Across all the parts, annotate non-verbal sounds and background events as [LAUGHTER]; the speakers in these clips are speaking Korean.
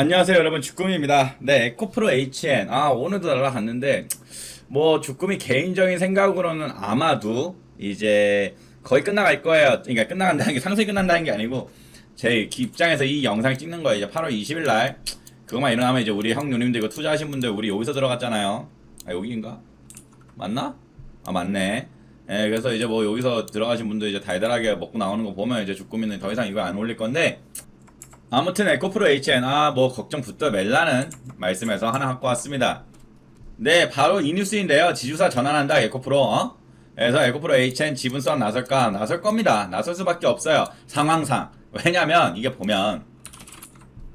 안녕하세요 여러분. 주꾸미입니다. 네 에코프로 HN 아 오늘도 날아갔는데 뭐 주꾸미 개인적인 생각으로는 아마도 이제 거의 끝나갈 거예요. 그러니까 끝나간다는 게 상승이 끝난다는 게 아니고 제 입장에서 이 영상 찍는 거예요. 이제 8월 20일 날. 그것만 일어나면 이제 우리 형 누님들 이거 투자하신 분들 우리 여기서 들어갔잖아요. 아 여기인가? 맞나? 아 맞네. 예, 그래서 이제 뭐 여기서 들어가신 분들 이제 달달하게 먹고 나오는 거 보면 이제 주꾸미는 더 이상 이거 안 올릴 건데 아무튼 에코프로 HN 아 뭐 걱정 붙어 멜라는 말씀에서 하나 갖고 왔습니다. 네 바로 이 뉴스인데요. 지주사 전환한다 에코프로. 어? 그래서 에코프로 HN 지분 수합 나설까 나설 겁니다. 나설 수밖에 없어요. 상황상 왜냐면 이게 보면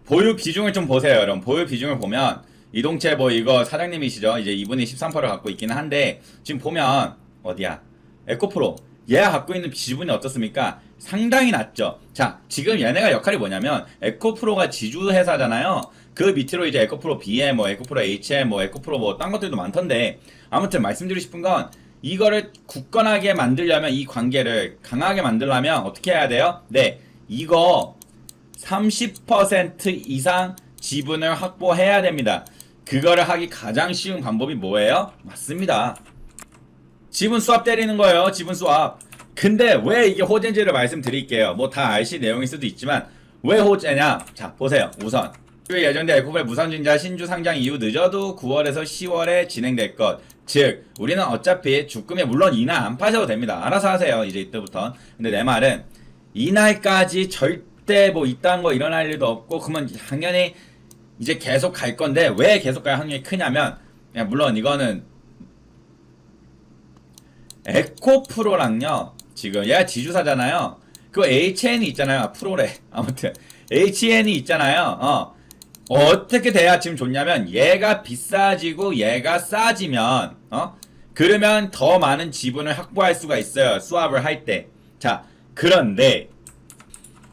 보유 비중을 좀 보세요, 여러분. 보유 비중을 보면 이동채 뭐 이거 사장님이시죠. 이제 이분이 13%를 갖고 있기는 한데 지금 보면 어디야? 에코프로 얘가 갖고 있는 지분이 어떻습니까? 상당히 낮죠. 자, 지금 얘네가 역할이 뭐냐면 에코프로가 지주 회사잖아요. 그 밑으로 이제 에코프로 BM, 뭐 에코프로 HM, 뭐 에코프로 뭐 딴 것들도 많던데 아무튼 말씀드리고 싶은 건 이거를 굳건하게 만들려면 이 관계를 강하게 만들려면 어떻게 해야 돼요? 네, 이거 30% 이상 지분을 확보해야 됩니다. 그거를 하기 가장 쉬운 방법이 뭐예요? 맞습니다. 지분 수합 때리는 거예요. 지분 수합. 근데 왜 이게 호재인지를 말씀드릴게요. 뭐다 아시 내용일 수도 있지만 왜 호재냐? 자 보세요. 우선 예정된 에코벨 무상증자 신주 상장 이후 늦어도 9월에서 10월에 진행될 것. 즉 우리는 어차피 주금에 물론 이날 안 파셔도 됩니다. 알아서 하세요. 이제 이때부터. 근데 내 말은 이날까지 절대 뭐 이딴 거 일어날 일도 없고 그러면 당연히 이제 계속 갈 건데 왜 계속 갈 확률이 크냐면 물론 이거는 에코프로랑요. 지금 얘가 지주사잖아요. 그 HN이 있잖아요. 프로래. [LAUGHS] 아무튼 HN이 있잖아요. 어. 어떻게 돼야 지금 좋냐면 얘가 비싸지고 얘가 싸지면 어? 그러면 더 많은 지분을 확보할 수가 있어요. 수합을 할 때. 자 그런데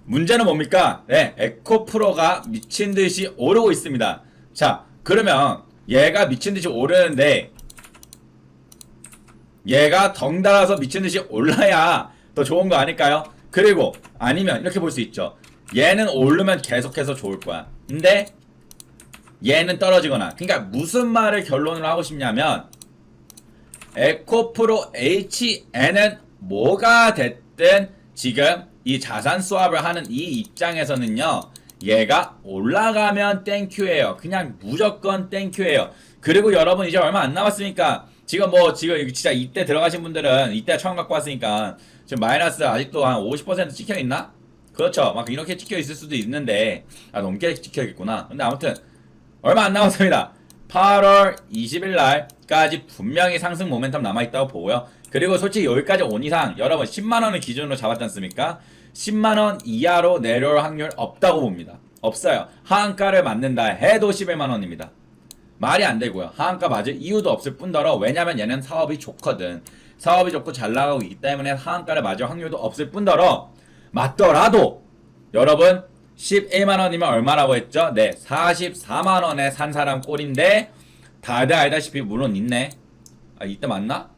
문제는 뭡니까? 네 에코프로가 미친 듯이 오르고 있습니다. 자 그러면 얘가 미친 듯이 오르는데 얘가 덩달아서 미친 듯이 올라야 더 좋은 거 아닐까요? 그리고 아니면 이렇게 볼 수 있죠. 얘는 오르면 계속해서 좋을 거야. 근데 얘는 떨어지거나. 그러니까 무슨 말을 결론으로 하고 싶냐면 에코프로 HN은 뭐가 됐든 지금 이 자산 수합을 하는 이 입장에서는요. 얘가 올라가면 땡큐예요. 그냥 무조건 땡큐예요. 그리고 여러분 이제 얼마 안 남았으니까 지금 뭐 지금 진짜 이때 들어가신 분들은 이때 처음 갖고 왔으니까 지금 마이너스 아직도 한 50% 찍혀 있나? 그렇죠. 막 이렇게 찍혀 있을 수도 있는데 아 넘게 찍혀 있구나. 근데 아무튼 얼마 안 남았습니다. 8월 20일 날까지 분명히 상승 모멘텀 남아 있다고 보고요. 그리고 솔직히 여기까지 온 이상 여러분 10만 원을 기준으로 잡았지 않습니까? 10만 원 이하로 내려올 확률 없다고 봅니다. 없어요. 하한가를 맞는다 해도 11만 원입니다. 말이 안 되고요. 하한가 맞을 이유도 없을 뿐더러 왜냐면 얘는 사업이 좋거든. 사업이 좋고 잘 나가고 있기 때문에 하한가를 맞을 확률도 없을 뿐더러 맞더라도 여러분 11만 원이면 얼마라고 했죠? 네, 44만 원에 산 사람 꼴인데 다들 알다시피 물론 있네. 아 이때 맞나?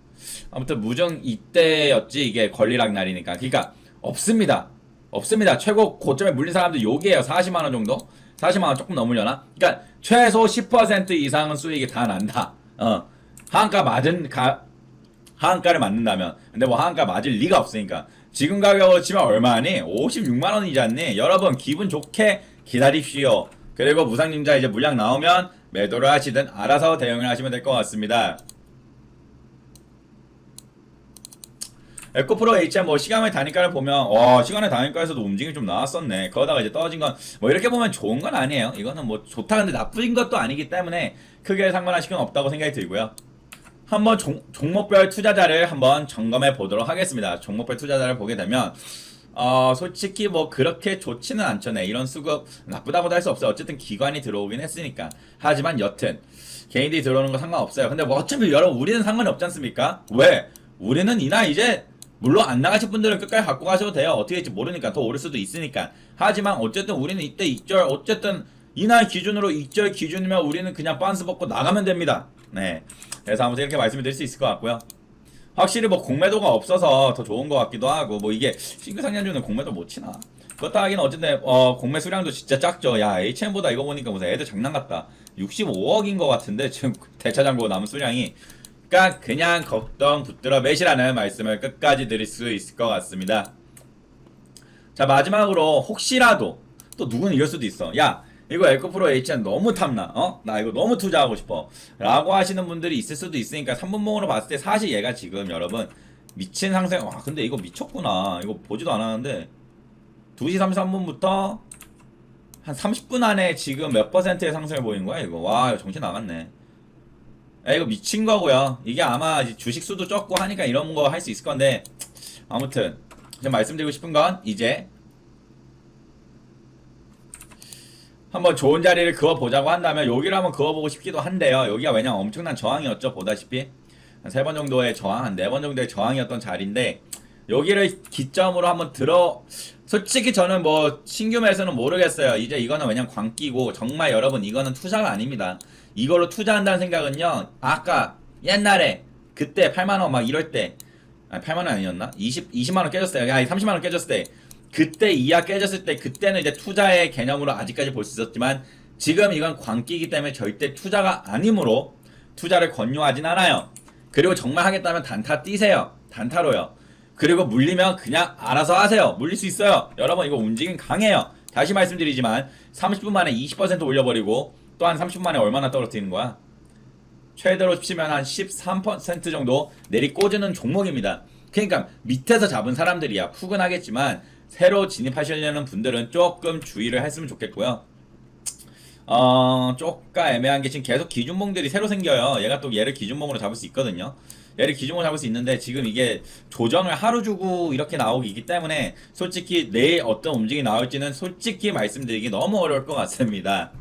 아무튼 무정 이때였지 이게 권리락 날이니까. 그러니까 없습니다. 없습니다. 최고 고점에 물린 사람들 요게요. 40만 원 정도. 40만 원 조금 넘으려나? 그러니까 최소 10% 이상은 수익이 다 난다. 어. 하한가 맞은 가 하한가를 맞는다면. 근데 뭐 하한가 맞을 리가 없으니까. 지금 가격으로 치면 얼마니? 56만 원이지 않니? 여러분 기분 좋게 기다립시오. 그리고 무상님자 이제 물량 나오면 매도를 하시든 알아서 대응을 하시면 될 것 같습니다. 에코프로 HM 뭐 시간의 단위가를 보면 와 시간의 단위가에서도 움직임이 좀 나왔었네. 그러다가 이제 떨어진 건 뭐 이렇게 보면 좋은 건 아니에요. 이거는 뭐 좋다 근데 나쁜 것도 아니기 때문에 크게 상관하실 건 없다고 생각이 들고요. 한번 종, 종목별 투자자를 한번 점검해 보도록 하겠습니다. 종목별 투자자를 보게 되면 어 솔직히 뭐 그렇게 좋지는 네 이런 수급 나쁘다고도 할 수 없어요. 어쨌든 기관이 들어오긴 했으니까. 하지만 여튼 개인들이 들어오는 거 상관없어요. 근데 뭐 어차피 여러분 우리는 상관이 없지 않습니까? 왜? 우리는 이나 이제 물론 안 나가실 분들은 끝까지 갖고 가셔도 돼요. 어떻게 될지 모르니까 더 오를 수도 있으니까. 하지만 어쨌든 우리는 이때 익절 어쨌든 이날 기준으로 익절 기준이면 우리는 그냥 빤스 벗고 나가면 됩니다. 네. 그래서 아무튼 이렇게 말씀을 드릴 수 있을 것 같고요. 확실히 뭐 공매도가 없어서 더 좋은 것 같기도 하고 뭐 이게 싱글 상년주는 공매도 못 치나. 그렇다 하기는 어쨌든 어, 공매 수량도 진짜 작죠. 야 HM보다 이거 보니까 무슨 애들 장난 같다. 65억인 것 같은데 지금 [LAUGHS] 대차장고 남은 수량이 그러니까 그냥 걱정 붙들어 매시라는 말씀을 끝까지 드릴 수 있을 것 같습니다. 자 마지막으로 혹시라도 또 누구는 이럴 수도 있어. 야 이거 에코프로 HN 너무 탐나. 어? 나 이거 너무 투자하고 싶어. 라고 하시는 분들이 있을 수도 있으니까 3분봉으로 봤을 때 사실 얘가 지금 여러분 미친 상승. 와 근데 이거 미쳤구나. 이거 보지도 않았는데 2시 33분부터 한 30분 안에 지금 몇 퍼센트의 상승을 보이는 거야 이거. 와 정신 나갔네. 야, 이거 미친 거고요. 이게 아마 주식 수도 적고 하니까 이런 거 할 수 있을 건데 아무튼 제가 말씀드리고 싶은 건 이제 한번 좋은 자리를 그어 보자고 한다면 여기를 한번 그어 보고 싶기도 한데요. 여기가 왜냐면 엄청난 저항이었죠. 보다시피 한 세 번 정도의 저항, 한 네 번 정도의 저항이었던 자리인데 여기를 기점으로 한번 들어 솔직히 저는 뭐 신규 매수는 모르겠어요. 이제 이거는 왜냐면 광기고 정말 여러분 이거는 투자가 아닙니다. 이걸로 투자한다는 생각은요. 아까 옛날에 그때 8만 원 막 이럴 때 아, 8만 원 아니었나? 20 20만 원 깨졌어요. 아니 30만 원 깨졌을 때 그때 이하 깨졌을 때 그때는 이제 투자의 개념으로 아직까지 볼 수 있었지만 지금 이건 광기이기 때문에 절대 투자가 아니므로 투자를 권유하진 않아요. 그리고 정말 하겠다면 단타 뛰세요. 단타로요. 그리고 물리면 그냥 알아서 하세요. 물릴 수 있어요. 여러분 이거 움직임 강해요. 다시 말씀드리지만 30분 만에 20% 올려버리고 또 한 30분 만에 얼마나 떨어뜨리는 거야? 최대로 치면 한 13% 정도 내리 꽂는 종목입니다. 그러니까 밑에서 잡은 사람들이야 푸근하겠지만 새로 진입하시려는 분들은 조금 주의를 했으면 좋겠고요. 어, 쪼까 애매한 게 지금 계속 기준봉들이 새로 생겨요. 얘가 또 얘를 기준봉으로 잡을 수 있거든요. 얘를 기준봉으로 잡을 수 있는데 지금 이게 조정을 하루 주고 이렇게 나오기 때문에 솔직히 내일 어떤 움직임이 나올지는 솔직히 말씀드리기 너무 어려울 것 같습니다.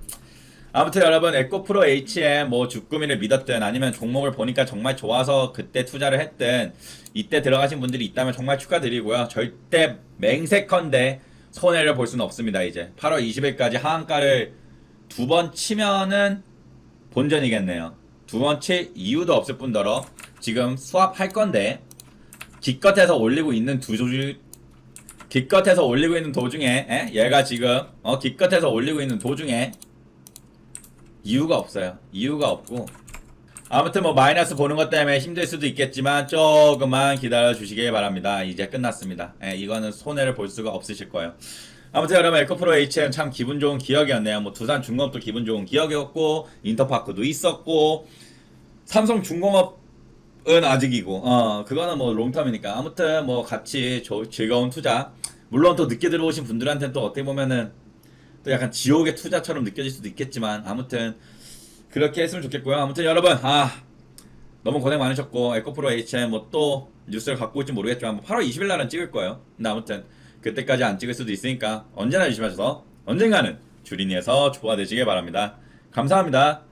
아무튼 여러분 에코프로 HM 뭐 주꾸미를 믿었든 아니면 종목을 보니까 정말 좋아서 그때 투자를 했든 이때 들어가신 분들이 있다면 정말 축하드리고요. 절대 맹세컨대 손해를 볼 수는 없습니다. 이제 8월 20일까지 하한가를 두 번 치면은 본전이겠네요. 두 번 칠 이유도 없을 뿐더러 지금 수합할 건데 기껏해서 올리고 있는 두 조주 기껏해서 올리고 있는 도중에 에? 얘가 지금 어 기껏해서 올리고 있는 도중에 이유가 없어요. 이유가 없고 아무튼 뭐 마이너스 보는 것 때문에 힘들 수도 있겠지만 조금만 기다려 주시길 바랍니다. 이제 끝났습니다. 예, 이거는 손해를 볼 수가 없으실 거예요. 아무튼 여러분 에코프로 HM 참 기분 좋은 기억이었네요. 뭐 두산 중공업도 기분 좋은 기억이었고 인터파크도 있었고 삼성 중공업 은 아직이고 어 그거는 뭐 롱텀이니까 아무튼 뭐 같이 조- 즐거운 투자 물론 또 늦게 들어오신 분들한테는 또 어떻게 보면은 또 약간 지옥의 투자처럼 느껴질 수도 있겠지만 아무튼 그렇게 했으면 좋겠고요. 아무튼 여러분 아 너무 고생 많으셨고 에코프로 HM 뭐 또 뉴스를 갖고 올지 모르겠지만 뭐 8월 20일 날은 찍을 거예요. 근데 아무튼 그때까지 안 찍을 수도 있으니까 언제나 조심하셔서 언젠가는 주린이에서 조화 되시길 바랍니다. 감사합니다.